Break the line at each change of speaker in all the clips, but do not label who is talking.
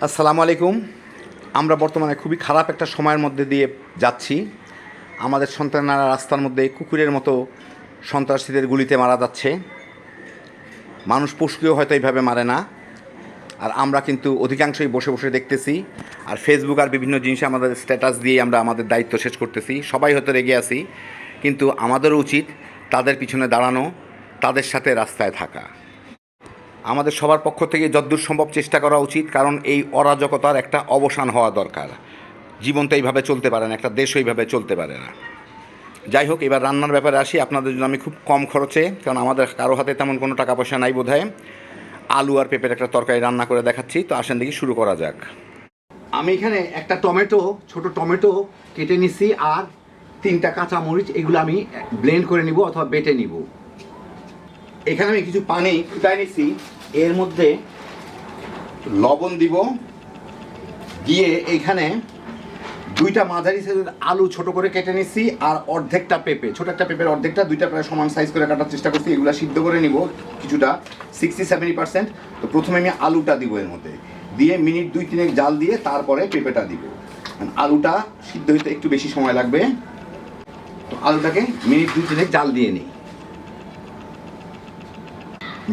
আসসালামু আলাইকুম। আমরা বর্তমানে খুবই খারাপ একটা সময়ের মধ্যে দিয়ে যাচ্ছি। আমাদের সন্তানেরা রাস্তার মধ্যে কুকুরের মতো সন্ত্রাসীদের গুলিতে মারা যাচ্ছে। মানুষ পশুকেও হয়তো এইভাবে মারে না। আর আমরা কিন্তু অধিকাংশই বসে বসে দেখতেছি। আর ফেসবুক আর বিভিন্ন জিনিসে আমাদের স্ট্যাটাস দিয়ে আমরা আমাদের দায়িত্ব শেষ করতেছি। সবাই হয়তো রেগে আছি। কিন্তু আমাদেরও উচিত তাদের পিছনে দাঁড়ানো, তাদের সাথে রাস্তায় থাকা। আমাদের সবার পক্ষ থেকে যদ্দূর সম্ভব চেষ্টা করা উচিত, কারণ এই অরাজকতার একটা অবসান হওয়া দরকার। জীবন তো এইভাবে চলতে পারে না, একটা দেশও এইভাবে চলতে পারে না। যাই হোক, এবার রান্নার ব্যাপারে আসি। আপনাদের জন্য আমি খুব কম খরচে, কারণ আমাদের কারও হাতে তেমন কোনো টাকা পয়সা নাই বোধহয়। আলু আর পেঁপের একটা তরকারি রান্না করে দেখাচ্ছি, তো আসেন দেখি শুরু করা যাক। আমি এখানে একটা টমেটো, ছোট টমেটো কেটে নিছি, আর তিনটা কাঁচা মরিচ এগুলো আমি ব্লেন্ড করে নিব অথবা বেটে নিব। এখানে আমি কিছু পানি ফুটাই নিছি। এর মধ্যে লবণ দিব। দিয়ে এইখানে দুইটা মাঝারি সাইজের আলু ছোট করে কেটে নিছি আর অর্ধেকটা পেঁপে। ছোট একটা পেঁপের অর্ধেকটা, দুইটা প্রায় সমান সাইজ করে কাটার চেষ্টা করছি। এগুলো সিদ্ধ করে নিব কিছুটা সিক্সটি সেভেন্টি পার্সেন্ট তো প্রথমে আমি আলুটা দিব এর মধ্যে। দিয়ে মিনিট দুই তিনেক জাল দিয়ে তারপরে পেঁপেটা দিব। কারণ আলুটা সিদ্ধ হইতে একটু বেশি সময় লাগবে। তো আলুটাকে মিনিট দুই তিনেক জাল দিয়ে নিই।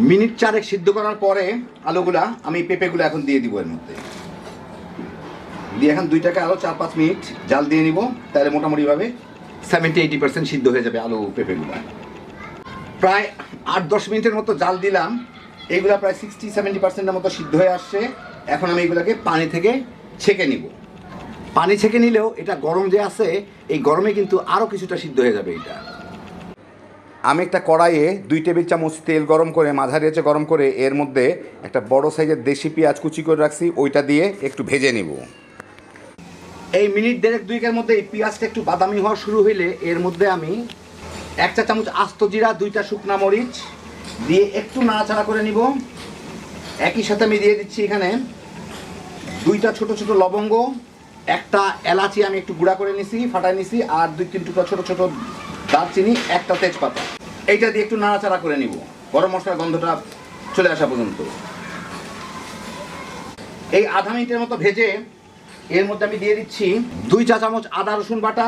মিনিট চারেক সিদ্ধ করার পরে আলুগুলা আমি পেঁপেগুলো এখন দিয়ে দিব এর মধ্যে। দিয়ে এখন দুইটাকে আরও চার পাঁচ মিনিট জাল দিয়ে নিব, তাহলে মোটামুটিভাবে সেভেন্টি এইটি পার্সেন্ট সিদ্ধ হয়ে যাবে আলু পেঁপেগুলো। প্রায় আট, দশ মিনিটের মতো জাল দিলাম এইগুলা প্রায় সিক্সটি সেভেন্টি পার্সেন্টের মতো সিদ্ধ হয়ে আসছে। এখন আমি এগুলোকে পানি থেকে ছেঁকে নিব। পানি ছেঁকে নিলেও এটা গরম যে আছে, এই গরমে কিন্তু আরও কিছুটা সিদ্ধ হয়ে যাবে এটা। আমি একটা কড়াইয়ে দুই টেবিল চামচ তেল গরম করে, মাঝারি আঁচে গরম করে, এর মধ্যে একটা বড় সাইজের দেশি পেঁয়াজ কুচি করে রাখছি, ওইটা দিয়ে একটু ভেজে নিব। এই মিনিট দেড়েক দুইকের মধ্যে এই পেঁয়াজটা একটু বাদামি হওয়া শুরু হইলে এর মধ্যে আমি এক চা চামচ আস্ত জিরা, দুইটা শুকনা মরিচ দিয়ে একটু নাড়াচাড়া করে নিব। একই সাথে আমি দিয়ে দিচ্ছি এখানে দুইটা ছোট ছোট লবঙ্গ, একটা এলাচি আমি একটু গুঁড়া করে নিছি ফাটাই নিছি, আর দুই তিন টুকরা ছোট ছোট দারচিনি, একটা তেজপাতা। এইটা দিয়ে একটু নাড়াচাড়া করে নিব। গরম মশলার গন্ধটা চলে আসা পর্যন্ত। এই আধা মিনিটের মতো ভেজে এর মধ্যে আমি দিয়ে দিচ্ছি দুই চা চামচ আদা, রসুন বাটা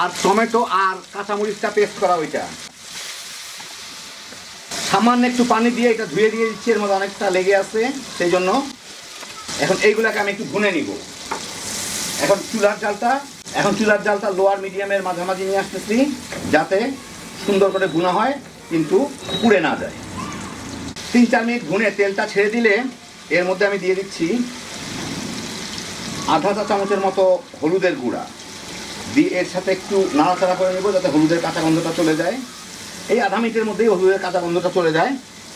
আর টমেটো আর কাঁচামরিচটা পেস্ট করা ওইটা। সামান্য একটু পানি দিয়ে এটা ধুয়ে দিয়ে দিচ্ছি, এর মধ্যে অনেকটা লেগে আছে, সেই জন্য এখন এইগুলাকে আমি একটু ভুনে নিব। এখন চুলার জালটা এখন চুলার জালটা লোয়ার মিডিয়ামের মাঝামাঝি নিয়ে আসতেছি, যাতে সুন্দর করে ভুনা হয়, কিন্তু পুড়ে না যায়। তিন চার মিনিট ভুনে তেলটা ছেড়ে দিলে এর মধ্যে আমি দিয়ে দিচ্ছি আধা চা চামচের মতো হলুদের গুঁড়া। দিয়ে এর সাথে একটু নাড়াচাড়া করে নেব যাতে হলুদের কাঁচা গন্ধটা চলে যায়। এই আধা মিনিটের মধ্যেই হলুদের কাঁচা গন্ধটা চলে যায়।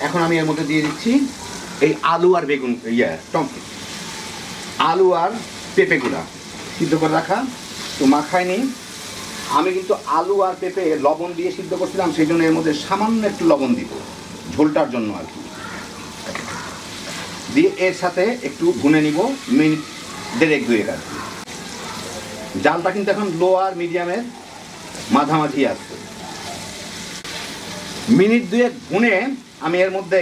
এখন আমি এর মধ্যে দিয়ে দিচ্ছি এই আলু আর বেগুন ইয়ে টম আলু আর পেঁপেগুলা সিদ্ধ করে রাখা। তো মাখায় নিই। আমি কিন্তু আলু আর পেঁপে লবণ দিয়ে সিদ্ধ করছিলাম, সেই জন্য এর মধ্যে সামান্য একটু লবণ দিব, ঝোলটার জন্য আর কি। দিয়ে এর সাথে একটু ভুনে নিব, মিনিট দেড়েক, দুয়েক আর কি। জালটা কিন্তু এখন লো আর মিডিয়ামের মাঝামাঝি আছে। মিনিট দুয়েক ভুনে আমি এর মধ্যে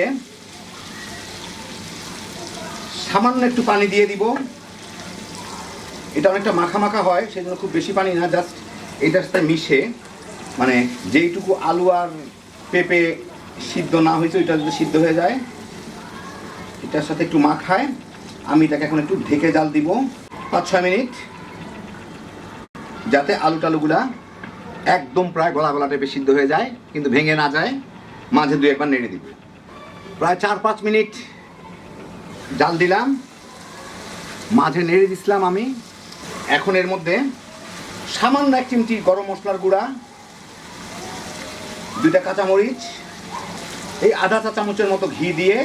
সামান্য একটু পানি দিয়ে দিব এটা অনেকটা মাখা মাখা হয় সেই জন্য খুব বেশি পানি না জাস্ট এটার সাথে মিশে। মানে যেইটুকু আলু আর পেঁপে সিদ্ধ না হয়েছে, ওইটা যদি সিদ্ধ হয়ে যায়, এটার সাথে একটু মাখায়। আমি এটাকে এখন একটু ঢেকে জাল দিব পাঁচ ছয় মিনিট, যাতে আলু টালুগুলা একদম প্রায় গলা গলা টাইপে সিদ্ধ হয়ে যায়, কিন্তু ভেঙে না যায়। মাঝে দু একবার নেড়ে দিব। প্রায় চার পাঁচ মিনিট জাল দিলাম। মাঝে নেড়ে দিছিলাম আমি। এখন এর মধ্যে সামান্য এক চিমটি গরম মশলার গুঁড়া, দুইটা কাঁচামরিচ, এই আধা চা চামচের মতো ঘি দিয়ে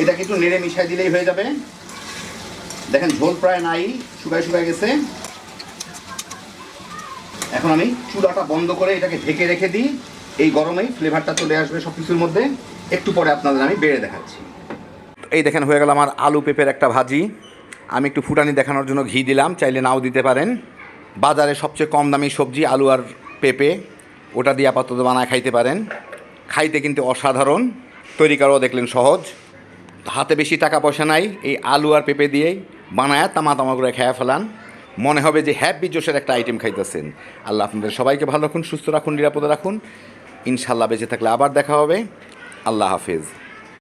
এটাকে একটু নেড়ে মিশাই দিলেই হয়ে যাবে। দেখেন ঝোল প্রায় নাই, শুকায় শুকায় গেছে। এখন আমি চুলাটা বন্ধ করে এটাকে ঢেকে রেখে দিই। এই গরমেই ফ্লেভারটা চলে আসবে সব কিছুর মধ্যে। একটু পরে আপনাদের আমি বেড়ে দেখাচ্ছি। এই দেখেন হয়ে গেল আমার আলু পেঁপের একটা ভাজি। আমি একটু ফুটানি দেখানোর জন্য ঘি দিলাম, চাইলে নাও দিতে পারেন। বাজারে সবচেয়ে কম দামি সবজি আলু আর পেঁপে, ওটা দিয়ে আপাতত বানায় খাইতে পারেন। খাইতে কিন্তু অসাধারণ তৈরি করাও দেখলেন সহজ। হাতে বেশি টাকা পয়সা নাই, এই আলু আর পেঁপে দিয়েই বানায় তামা তামা করে খেয়ে ফেলান। মনে হবে যে হ্যাপি জোশের একটা আইটেম খাইতেছেন। আল্লাহ আপনাদের সবাইকে ভালো রাখুন, সুস্থ রাখুন, নিরাপদে রাখুন। ইনশাল্লাহ বেঁচে থাকলে আবার দেখা হবে। আল্লাহ হাফেজ।